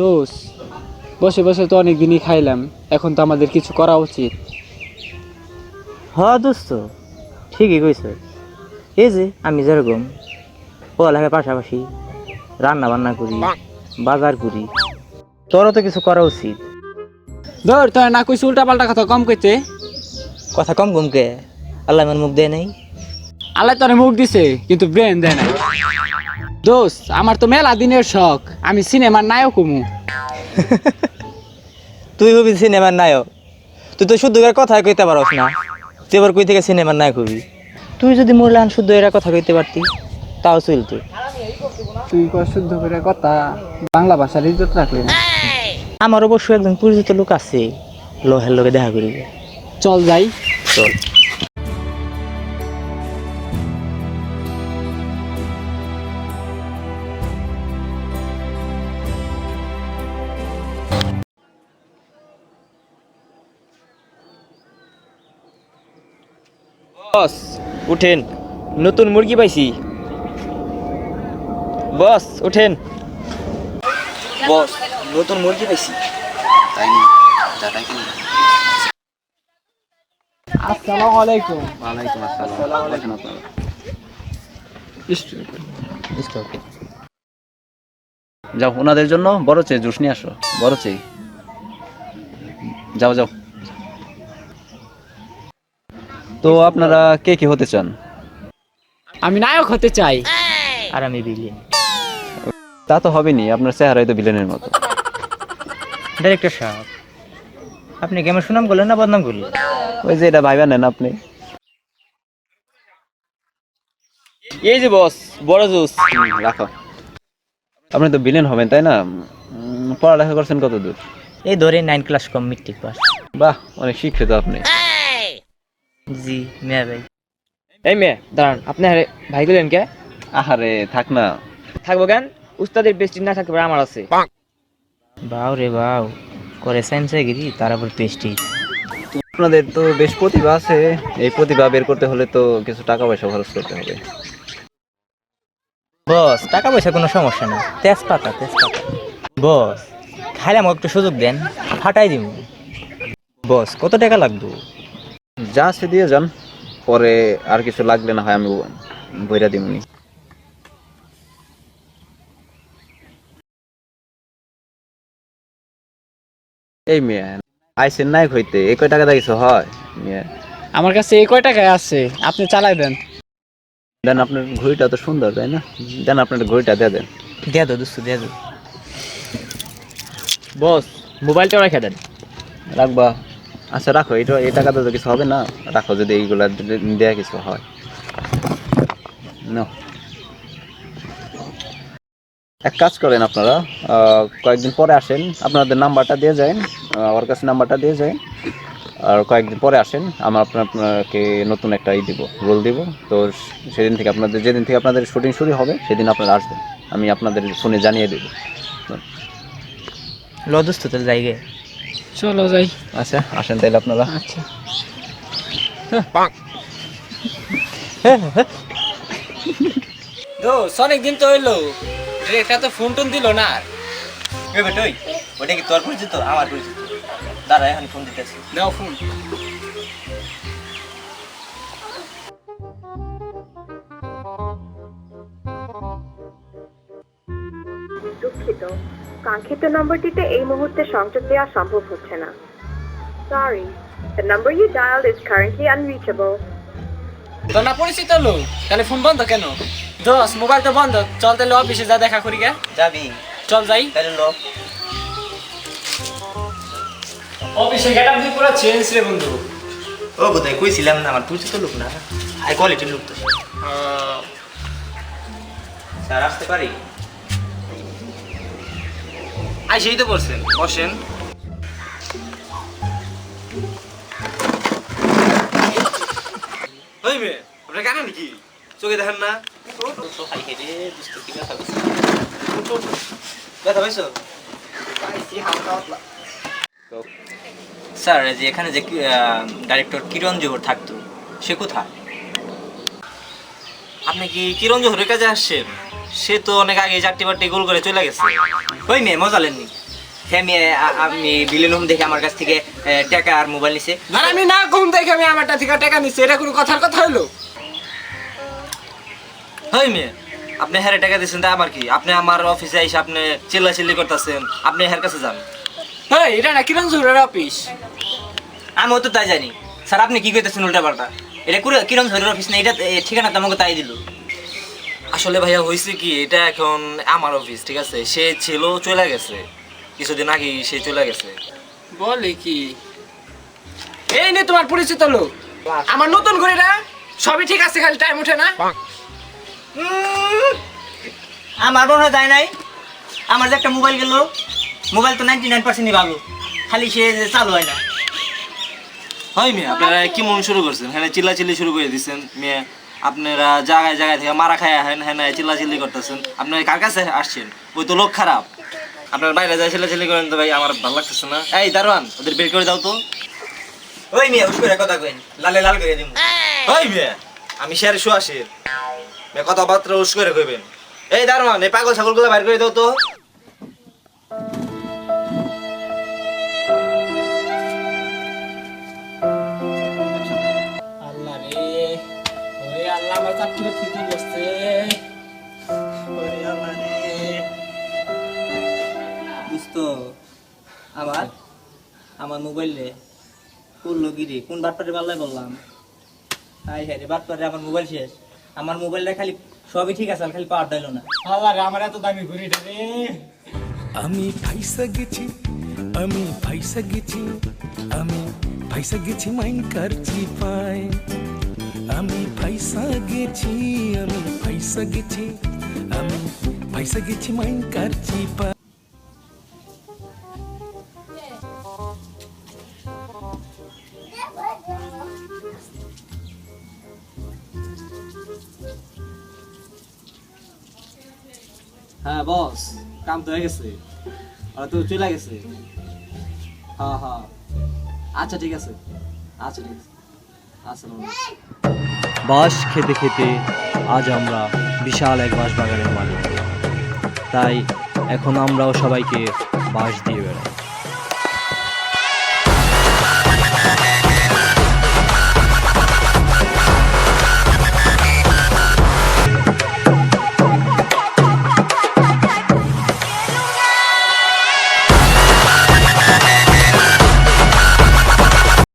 দোষ বসে বসে তো অনেক দিনই খাইলাম এখন তো আমাদের কিছু করা উচিত। হ দোস্ত ঠিকই কইছ। এই যে আমি যেরকম পড়ালেখার পাশাপাশি রান্না বান্না করি বাজার করি তোরও তো কিছু করা উচিত। ধর তোর না কইছি উল্টা পাল্টা কথা কম কইতে। কথা কম কমকে আল্লাহ আমার মুখ দেয় নাই। আল্লাহ তোরে মুখ দিছে কিন্তু ব্রেন দেয় না দোষ আমার তো মেলা দিনের শখ। আমি সিনেমার নায়ক হমু। তুই হবি সিনেমার নায়ক। তুই তো শুদ্ধ করে কথা কইতে পারস না। তুই এবার কই থেকে সিনেমার নায়ক হবি? তুই যদি মোরলান শুদ্ধ এরা কথা কইতে পারতি তাও চলতো। তুই কর শুদ্ধ করে কথা বাংলা ভাষার ইজ্জত রাখলি না। আমার অবশ্য একজন পরিচিত লোক আছে লোহের লোকে দেখা করিব। চল যাই। চল। বস উঠেন। নতুন মুরগি পাইছি। বস উঠেন। বস নতুন মুরগি পাইছি। আসসালামু আলাইকুম। ওয়ালাইকুম আসসালাম। যাও ওনাদের জন্য বড় চেয়ে জুস নিয়ে আসো। বড় চেয়ে। যাও যাও। তো আপনারা কে কে হতে চান? আমি নায়ক হতে চাই। আর আমি বিলিয়ন তা তো হবেনি আপনার চেহারাই তো ভিলেনের মতো। ডাইরেক্টর সাহেব আপনি কি আমার সুনাম করলেন না বদনাম করলেন? ওই যে এটা ভাইবা নেন আপনি। এই যে বস বড় জুস। রাখো। আপনি তো ভিলেন হবেন তাই না? উম, পড়ালেখা করছেন কত দূর এই ধরে নাইন ক্লাস কম মিট্রিক পাস। বাহ অনেক শিক্ষিত আপনি। জি মেয়া ভাই। এই মেয়ে দাঁড়ান আপনি আরে ভাই গেলেন কে? আহারে থাক না। থাকব কেন? উস্তাদের পেস্টি না থাকবে আমার আছে। বাউ রে বাউ করে সায়েন্সে গিরি তার আবার পেস্টি। আপনাদের তো বেশ প্রতিভা আছে। এই প্রতিভা বের করতে হলে তো কিছু টাকা পয়সা খরচ করতে হবে। বস টাকা পয়সা কোনো সমস্যা না। তেজপাতা তেজপাতা। বস খাইলে আমাকে একটু সুযোগ দেন ফাটাই দিব বস কত টাকা লাগবে? যা আছে দিয়ে যান পরে আর কিছু লাগলে না হয় আমি বইরা দিমনি এই মেয়ে আইসেন নায়ক হইতে এই কয় টাকা দাইছো হয়? মেয়ে। আমার কাছে এই কয় টাকায় আছে আপনি চালাই দেন। দেন আপনার ঘড়িটা তো সুন্দর তাই না? দেন আপনার ঘড়িটা দিয়ে দেন। দিয়ে দো দুশো দিয়ে দো বস মোবাইলটা রেখে দেন। রাখবা। আচ্ছা রাখো, এটা, এই টাকাতে তো কিছু হবে না। রাখো, যদি এইগুলা দেয়া কিছু হয়। এক কাজ করেন আপনারা কয়েকদিন পরে আসেন, আপনাদের নাম্বারটা দিয়ে যান আমার কাছে নাম্বারটা দিয়ে যান, আর কয়েকদিন পরে আসেন, আমার আপনার আপনাকে নতুন একটা ই দিব রোল দিব। তো সেদিন থেকে আপনাদের, যেদিন থেকে আপনাদের শুটিং শুরু হবে, সেদিন আপনারা আসবেন। আমি আপনাদের ফোনে জানিয়ে দেব। ল দোস্ত তাহলে যাইগে চলো যাই। আচ্ছা আসেন তাহলে আপনারা। আচ্ছা। দোষ অনেক দিন তো হইল। একটা তো ফোন টোন দিল না আর। এ বেটই ওটা কি তোর পরিচিত? আমার পরিচিত। দাঁড়া এখন ফোন দিতেছি। দাও ফোন। দুঃখিত। কাঙ্ক্ষিত নম্বরটিতে এই মুহূর্তে সংযোগ দেওয়া সম্ভব হচ্ছে না। Sorry the number you dialled is currently unreachable তো না পরিচিত লোক তাহলে ফোন বন্ধ কেন? দোষ মোবাইল তো বন্ধ চল তাহলে অফিসে যা দেখা করি গে। যাবি। চল যাই। তাহলে লো। অফিসে গেট আপ দিয়ে পুরো চেঞ্জ রে বন্ধু। ও বোধহয় কইছিলাম না আমার পরিচিত লোক না। হাই কোয়ালিটির লোক তো। স্যার আসতে পারি? আইসেই তো বলছেন বসেন। ওই মেয়ে আপনার কেন নাকি? চোখে দেখেন না? ব্যথা পাইছো? স্যার যে এখানে যে ডাইরেক্টর কিরণ জোহর থাকতো সে কোথায়? আপনি কি কিরণ জোহরের কাছে আসছেন? সে তো অনেক আগে চারটি বারটি গোল করে চলে গেছে। ওই মেয়ে মজা লেননি। হ্যাঁ মেয়ে আমি বিলেন হোম দেখে আমার কাছ থেকে টাকা আর মোবাইল নিছে। আর আমি না ঘুম দেখে আমি আমারটা থেকে টাকা এটা কোনো কথার কথা হলো মেয়ে আপনি হ্যারে টাকা দিচ্ছেন তা আমার কি? আপনি আমার অফিসে এসে আপনি চিল্লা চিল্লি করতেছেন আপনি হ্যার কাছে যান। হেই এটা না কিরণ জহুরের অফিস? আমি তো তাই জানি। স্যার আপনি কি কইতেছেন উল্টা পাল্টা এটা কুরে- কিরম ধরের অফিস না এটা ঠিকানা তো আমাকে তাই দিল। আসলে ভাইয়া হয়েছে কি এটা এখন আমার অফিস ঠিক আছে? সে ছিল চলে গেছে। কিছুদিন আগে সে চলে গেছে। বলে কি? এই নে তোমার পরিচিত লোক। আমার নতুন ঘড়িটা সবই ঠিক আছে খালি টাইম ওঠে না। আমার মনে হয় যায় নাই। আমার যে একটা মোবাইল গেল মোবাইল তো নাইনটি নাইন পার্সেন্টই ভালো। খালি সে চালু হয় না। হয় মেয়ে আপনারা কি মন শুরু করছেন? হ্যাঁ চিল্লা চিল্লি শুরু করে দিচ্ছেন মেয়ে। আপনারা জায়গায় জায়গায় থেকে মারা খায় হ্যাঁ হ্যাঁ চিল্লা চিল্লি করতেছেন। আপনারা কার কাছে আসছেন? ওই তো লোক খারাপ। আপনার বাইরে যায় চিল্লা চিল্লি করেন তো ভাই আমার ভালো লাগতেছে না। এই দারোয়ান ওদের বের করে দাও তো। ওই মেয়ে উস করে কথা কইন। লালে লাল করে দিম। ওই মেয়ে আমি শেয়ার শো আসি। মেয়ে কথাবার্তা উস করে কইবেন। এই দারোয়ান এই পাগল ছাগলগুলো বাইর করে দাও তো। আমার আমার। আমার মোবাইল রে করল কি রে? কোন বাটপারে পাল্লায় বললাম? হাই হ্যাঁ রে বাটপারে আমার মোবাইল শেষ। আমার মোবাইলটা খালি সবই ঠিক আছে খালি পাওয়ার দিল না। আল্লাহ রে আমার এত দামি ঘড়িটা রে। আমি ফাইসা গেছি আমি ফাইসা গেছি আমি ফাইসা গেছি মাইন কারচি পায় আমি গেছি আমি ফাইসা গেছি আমি ফাইসা গেছি মাইন কারচি পায় হ্যাঁ বস কাম তো হয়ে গেছে ওরা তো চলে গেছে হ্যাঁ হ্যাঁ আচ্ছা ঠিক আছে আচ্ছা ঠিক আছে আসসালামু বাঁশ খেতে খেতে আজ আমরা বিশাল এক বাঁশ বাগানের মালিক। তাই এখন আমরাও সবাইকে বাঁশ দিয়ে বেড়াই।